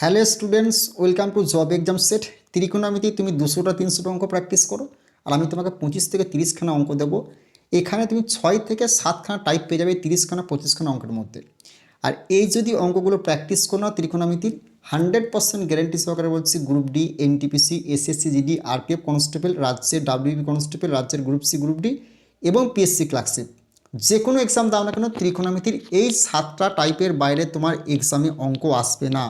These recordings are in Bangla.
Hello students, welcome to job exam set. ত্রিকোণামিতি, তুমি দুশোটা, তিনশোটা অঙ্ক প্র্যাকটিস করো। আর আমি তোমাকে পঁচিশ থেকে তিরিশখানা অঙ্ক দেবো। এখানে তুমি ছয় থেকে সাতখানা টাইপ পেয়ে যাবে তিরিশখানা, পঁচিশখানা অঙ্কের মধ্যে। আর এই যদি অঙ্কগুলো প্র্যাকটিস করো না ত্রিকোণামিতির হান্ড্রেড পার্সেন্ট গ্যারেন্টি সহকারে বলছি group D, NTPC, SSC, GD, RPF constable, রাজ্যের ডাব্লিউবি কনস্টেবল, রাজ্যের গ্রুপ সি, গ্রুপ ডি এবং পিএসসি ক্লার্কশিপ যে কোনো এক্সাম দাও না কেন, ত্রিকোণামিতির এই সাতটা টাইপের বাইরে তোমার এক্সামে অঙ্ক আসবে না।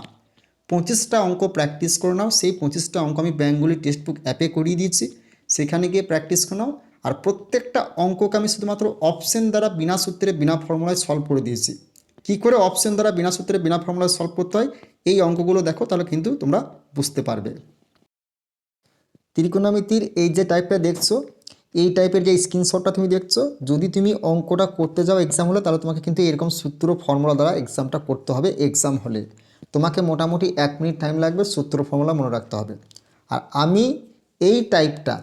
পঁচিশটা অঙ্ক প্র্যাকটিস করে নাও। সেই পঁচিশটা অঙ্ক আমি ব্যাঙ্গলি টেক্সট বুক অ্যাপে করিয়ে দিয়েছি। সেখানে গিয়ে প্র্যাকটিস করে নাও। আর প্রত্যেকটা অঙ্ককে আমি শুধুমাত্র অপশন দ্বারা বিনা সূত্রে, বিনা ফর্মুলায় সলভ করে দিয়েছি। কী করে অপশন দ্বারা বিনা সূত্রে, বিনা ফর্মুলায় সলভ করতে হয়? এই অঙ্কগুলো দেখো, তাহলে কিন্তু তোমরা বুঝতে পারবে। ত্রিকোণমিতির এই যে টাইপটা দেখছ, এই টাইপের যে স্ক্রিনশটটা তুমি দেখছ, যদি তুমি অঙ্কটা করতে যাও এক্সাম হলে, তাহলে তোমাকে কিন্তু এরকম সূত্র ফর্মুলা দ্বারা এক্সামটা করতে হবে এক্সাম হলে। তোমাকে মোটামুটি এক মিনিট টাইম লাগবে, সূত্র ফর্মুলা মনে রাখতে হবে। আর আমি এই টাইপটা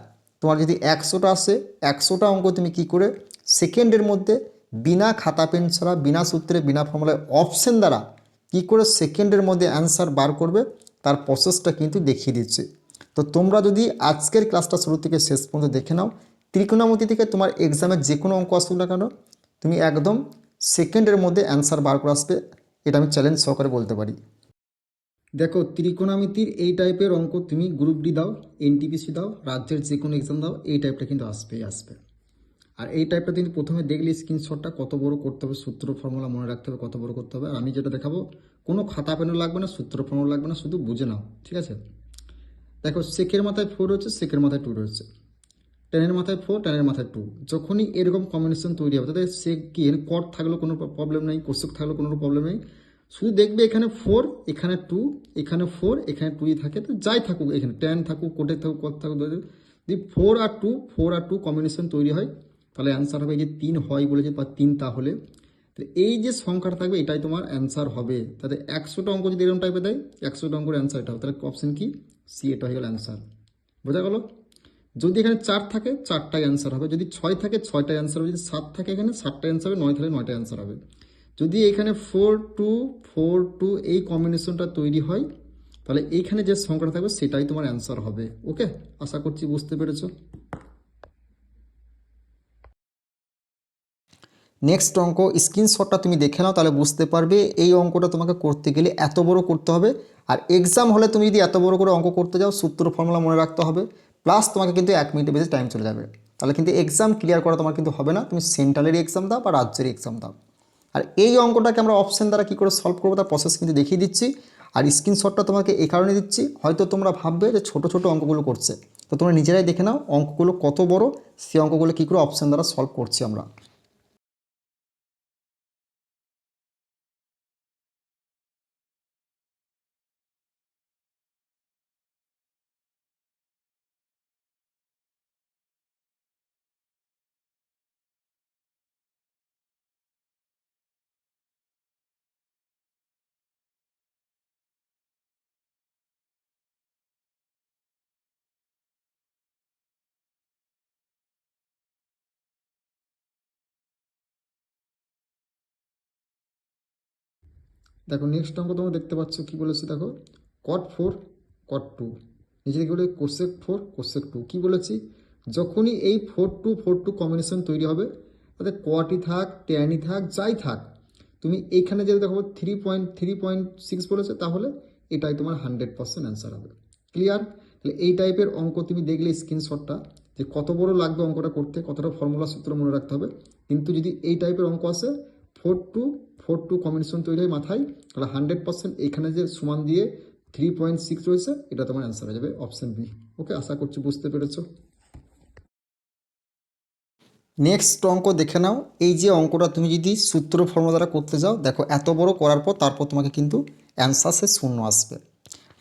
তোমার যদি একশোটা আসে একশোটা অঙ্ক তুমি কি করে সেকেন্ডের মধ্যে বিনা খাতা পেন ছাড়া, বিনা সূত্রে, বিনা ফর্মুলায় অপশন দ্বারা কি করে সেকেন্ডের মধ্যে অ্যান্সার বার করবে, তার প্রসেসটা কিন্তু দেখিয়ে দিচ্ছে। তো তোমরা যদি আজকের ক্লাসটা শুরু থেকে শেষ পর্যন্ত দেখে নাও, ত্রিকোণামতি থেকে তোমার এক্সামের যে কোনো অঙ্ক আসুক না কেন, তুমি একদম সেকেন্ডের মধ্যে অ্যান্সার বার করে আসবে। এটা আমি চ্যালেঞ্জ সহকারে বলতে পারি। দেখো, ত্রিকোণামিতির এই টাইপের অঙ্ক তুমি গ্রুপ ডি দাও এনটিপিসি দাও, রাজ্যের যে কোনো এক্সাম দাও, এই টাইপটা কিন্তু আসবেই আসবে। আর এই টাইপটা তুমি প্রথমে দেখলে স্ক্রিনশটটা কত বড় করতে হবে, সূত্র ফর্মুলা মনে রাখতে হবে কত বড় করতে হবে। আর আমি যেটা দেখাবো, কোনো খাতা পেনও লাগবে না, সূত্র ফর্মুলা লাগবে না, শুধু বুঝে নাও, ঠিক আছে? দেখো সেকের মাথায় ফোর রয়েছে সেকের মাথায় টু রয়েছে। টেনের মাথায় ফোর টেনের মাথায় টু যখনই এরকম কম্বিনেশন তৈরি হবে, তাতে সে কি কট থাকলেও কোনো প্রবলেম নেই, কোষক থাকলেও কোনো প্রবলেম নেই। শুধু দেখবে এখানে ফোর এখানে টু এখানে ফোর এখানে টুই থাকে, তো যাই থাকুক এখানে, টেন থাকুক কোটে থাকুক কত থাকুক, যদি ফোর আর টু ফোর আর টু কম্বিনেশন তৈরি হয়, তাহলে অ্যান্সার হবে যে তিন হয় বলে যে বা তিন তাহলে। তাহলে এই যে সংখ্যাটা থাকবে, এটাই তোমার অ্যান্সার হবে। তাতে একশোটা অঙ্ক যদি এরকম টাইপে দেয়, একশোটা অঙ্কের অ্যান্সার এটা হবে। তাহলে অপশন কি? সি এটা হয়ে গেল অ্যান্সার বোঝা গেল? যদি এখানে চার থাকে, চারটাই অ্যান্সার হবে। যদি ছয় থাকে, ছয়টাই অ্যান্সার হবে। যদি সাত থাকে এখানে সাতটা অ্যান্সার হবে। নয় থাকলে নয়টা অ্যান্সার হবে। যদি এখানে ফোর টু ফোর টু এই কম্বিনেশনটা তৈরি হয়, তাহলে এইখানে যে সংখ্যাটা থাকবে, সেটাই তোমার অ্যান্সার হবে। ওকে আশা করছি বুঝতে পেরেছ? নেক্সট অঙ্ক স্ক্রিনশটটা তুমি দেখে নাও, তাহলে বুঝতে পারবে এই অঙ্কটা তোমাকে করতে গেলে এত বড় করতে হবে। আর এক্সাম হলে তুমি যদি এত বড় করে অঙ্ক করতে যাও, সূত্র ফর্মুলা মনে রাখতে হবে। প্লাস তোমাকে কিন্তু এক মিনিটের বেশি টাইম চলে যাবে। তাহলে কিন্তু এক্সাম ক্লিয়ার করা তোমার কিন্তু হবে না। তুমি সেন্ট্রালেরই এক্সাম দাও বা রাজ্যের এক্সাম দাও। আর এই অঙ্কটাকে আমরা অপশান দ্বারা কী করে সলভ করব তার প্রসেস কিন্তু দেখিয়ে দিচ্ছি। আর স্ক্রিনশটটা তোমাকে এই কারণে দিচ্ছি, হয়তো তোমরা ভাববে যে ছোটো ছোটো অঙ্কগুলো করছে। তো তোমরা নিজেরাই দেখে নাও অঙ্কগুলো কত বড় সেই অঙ্কগুলো কী করে অপশান দ্বারা সলভ করছি আমরা। দেখো নেক্সট অঙ্ক তোমরা দেখতে পাচ্ছ কি বলেছে দেখো কট ফোর কট টু নিচে দিকে বলে কোসেক ফোর কোসেক টু কী বলেছি? যখনই এই four two four two combination তৈরি হবে, তাতে কটই থাক ট্যানই থাক, যাই থাক, তুমি এইখানে যদি দেখো three point three point six বলেছে, তাহলে এটাই তোমার হান্ড্রেড পার্সেন্ট অ্যান্সার হবে। ক্লিয়ার তাহলে এই টাইপের অঙ্ক তুমি দেখলে স্ক্রিনশটটা যে কত বড় লাগবে অঙ্কটা করতে, কতটা ফর্মুলা সূত্র মনে রাখতে হবে। কিন্তু যদি এই টাইপের অঙ্ক আসে four two four two combination তৈরি হয় মাথায়। তাহলে হান্ড্রেড পার্সেন্ট এখানে যে সমান দিয়ে থ্রি পয়েন্ট সিক্স রয়েছে, এটা তোমার অ্যান্সার হয়ে যাবে অপশান বি ওকে আশা করছি বুঝতে পেরেছ। নেক্সট অঙ্ক দেখে নাও। এই যে অঙ্কটা তুমি যদি সূত্র ফর্ম দ্বারা করতে যাও, দেখো এত বড় করার পর তারপর তোমাকে কিন্তু অ্যান্সার সে শূন্য আসবে।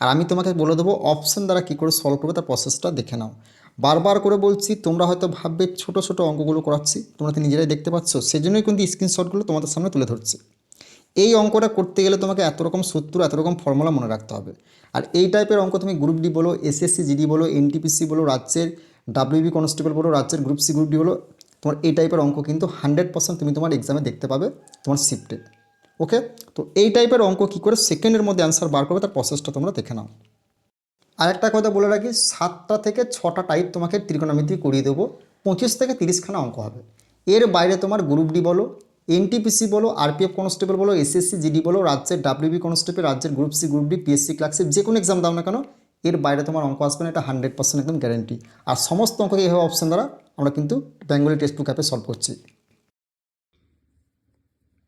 আর আমি তোমাকে বলে দেবো অপশন দ্বারা কী করে সলভ করবে তার প্রসেসটা দেখে নাও। বারবার করে বলছি, তোমরা হয়তো ভাববে ছোট ছোট অঙ্কগুলো করাচ্ছি, তোমরা তো নিজেরাই দেখতে পাচ্ছ, সেজন্যই কিন্তু স্ক্রিনশটগুলো তোমাদের সামনে তুলে ধরছে। এই অঙ্কটা করতে গেলে তোমাকে এত রকম সূত্র, এত রকম ফর্মুলা মনে রাখতে হবে। আর এই টাইপের অঙ্ক তুমি গ্রুপ ডি বলো এসএসসি জিডি বলো এনটিপিসি বলো, রাজ্যের ডাব্লিউবি কনস্টেবল বলো, রাজ্যের গ্রুপ সি গ্রুপ ডি বলো, তোমার এই টাইপের অঙ্ক কিন্তু হান্ড্রেড পার্সেন্ট তুমি তোমার এক্সামে দেখতে পাবে, তোমার শিফটে ওকে তো এই টাইপের অঙ্ক কী করে সেকেন্ডের মধ্যে অ্যান্সার বার করবে, তার প্রসেসটা তোমরা দেখে নাও। আরেকটা কথা বলে রাখি, সাতটা থেকে ছটা টাইপ তোমাকে ত্রিকোণমিতি করিয়ে দেবো, পঁচিশ থেকে তিরিশখানা অঙ্ক হবে। এর বাইরে তোমার গ্রুপ ডি বলো এনটিপিসি বলো আরপিএফ কনস্টেবল বলো এসএসসি জিডি বলো, রাজ্যের ডাব্লিউবি কনস্টেবল রাজ্যের group C group D PSC clerkship যে কোনো এক্সাম দাও না কেন, এর বাইরে তোমার অঙ্ক আসবে না, এটা হান্ড্রেড পার্সেন্ট একদম গ্যারেন্টি আর সমস্ত অঙ্ককে এইভাবে অপশন দ্বারা আমরা কিন্তু বেঙ্গলি টেক্সট বুক অ্যাপে সলভ করছি।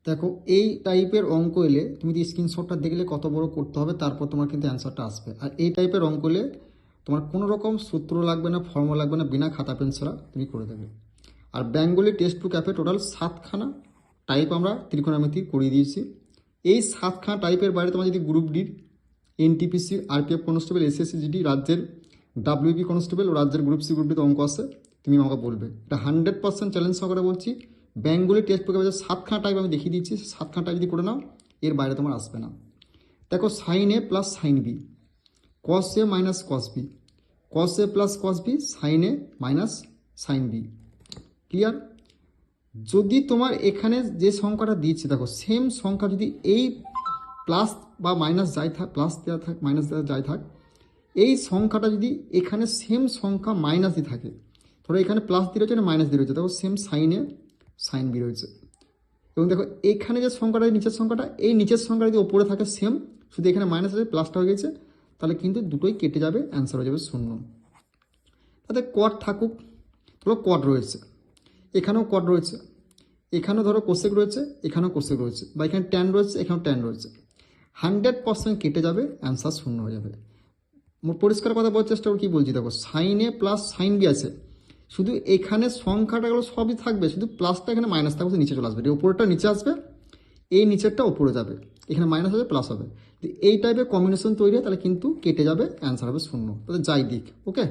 দেখো, এই টাইপের অঙ্ক এলে তুমি যদি স্ক্রিনশটটা দেখলে কত বড় করতে হবে, তারপর তোমার কিন্তু অ্যান্সারটা আসবে। আর এই টাইপের অঙ্ক এলে তোমার কোনো রকম সূত্র লাগবে না ফর্মুলা লাগবে না, বিনা খাতা পেন ছাড়া তুমি করে দেবে। আর বেঙ্গলি টেক্সট বুক অ্যাপে টোটাল সাতখানা টাইপ আমরা ত্রিকোণামিতি করিয়ে দিয়েছি। এই সাতখানা টাইপের বাইরে তোমার যদি গ্রুপ ডির NTPC RPF constable SSC GD রাজ্যের ডাব্লিউবি কনস্টেবল ও রাজ্যের গ্রুপ সি গ্রুপ ডিতে অঙ্ক আছে, তুমি আমাকে বলবে। এটা হান্ড্রেড পার্সেন্ট চ্যালেঞ্জ সহকারে বলছি। বেঙ্গলি টেস্ট বুকে যে সাতখানা টাইপ আমি দেখিয়ে দিচ্ছি সাতখানা টাইপ যদি করে নাও, এর বাইরে তোমার আসবে না। দেখো sine A plus sine B cos A minus cos B cos A plus cos B sine A minus sine B clear যদি তোমার এখানে যে সংখ্যাটা দিয়েছে, দেখো সেম সংখ্যা যদি এই প্লাস বা মাইনাস যাই থাক প্লাস দেওয়া থাক মাইনাস দেওয়া যাই থাক, এই সংখ্যাটা যদি এখানে সেম সংখ্যা মাইনাস দিয়ে থাকে, ধরো এখানে প্লাস দিয়ে রয়েছে মাইনাস দিয়ে রয়েছে, দেখো সেম সাইনে সাইন বি রয়েছে। এবং দেখো, এখানে যে সংখ্যাটা নিচের সংখ্যাটা, এই নিচের সংখ্যাটা যদি ওপরে থাকে সেম শুধু এখানে মাইনাস আছে প্লাসটা হয়ে গেছে, তাহলে কিন্তু দুটোই কেটে যাবে অ্যান্সার হয়ে যাবে শূন্য। তাতে কট থাকুক, ধরো কট রয়েছে। এখানেও কট রয়েছে। এখানেও ধরো কোসেক রয়েছে, এখানেও কোসেক রয়েছে। বা এখানে ট্যান রয়েছে, এখানেও ট্যান রয়েছে। হান্ড্রেড পার্সেন্ট কেটে যাবে অ্যান্সার শূন্য হয়ে যাবে। পরিষ্কার কথা বলার চেষ্টা করি কী বলছি? দেখো সাইন প্লাস সাইন বি আছে। শুধু এখানে সংখ্যাটাগুলো সবই থাকবে, শুধু প্লাসটা এখানে মাইনাস থাকবে নিচে চলে আসবে। ওপরটা নিচে আসবে, এই নিচেরটা ওপরে যাবে। এখানে মাইনাস হবে প্লাস হবে। এই টাইপের কম্বিনেশন তৈরি হয়, তাহলে কিন্তু কেটে যাবে অ্যান্সার হবে শূন্য। তাহলে যাই দিক ওকে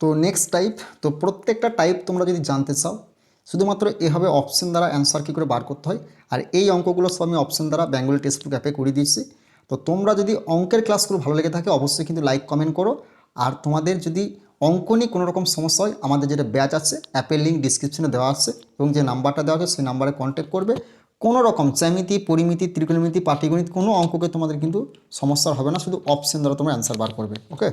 তো নেক্সট টাইপ তো প্রত্যেকটা টাইপ তোমরা যদি জানতে চাও, শুধুমাত্র এভাবে অপশন দ্বারা অ্যান্সার কী করে বার করতে হয়, আর এই অঙ্কগুলো সব আমি অপশন দ্বারা বেঙ্গলি টেক্সট বুক অ্যাপে করে দিয়েছি। তো তোমরা যদি অঙ্কের ক্লাসগুলো ভালো লেগে থাকে, অবশ্যই কিন্তু লাইক কমেন্ট করো। আর তোমাদের যদি অঙ্ক নিয়ে কোনো রকম সমস্যা হয়, আমাদের যেটা ব্যাচ আছে, অ্যাপের লিঙ্ক ডিসক্রিপশনে দেওয়া আছে এবং যে নাম্বারটা দেওয়া আছে, সেই নাম্বারে কন্ট্যাক্ট করবে। কোনো রকম চ্যামিতি পরিমিতি, ত্রিকোণমিতি, পাটিগণিত কোনো অঙ্ককে তোমাদের কিন্তু সমস্যা হবে না, শুধু অপশন দ্বারা তোমরা অ্যান্সার বার করবে ওকে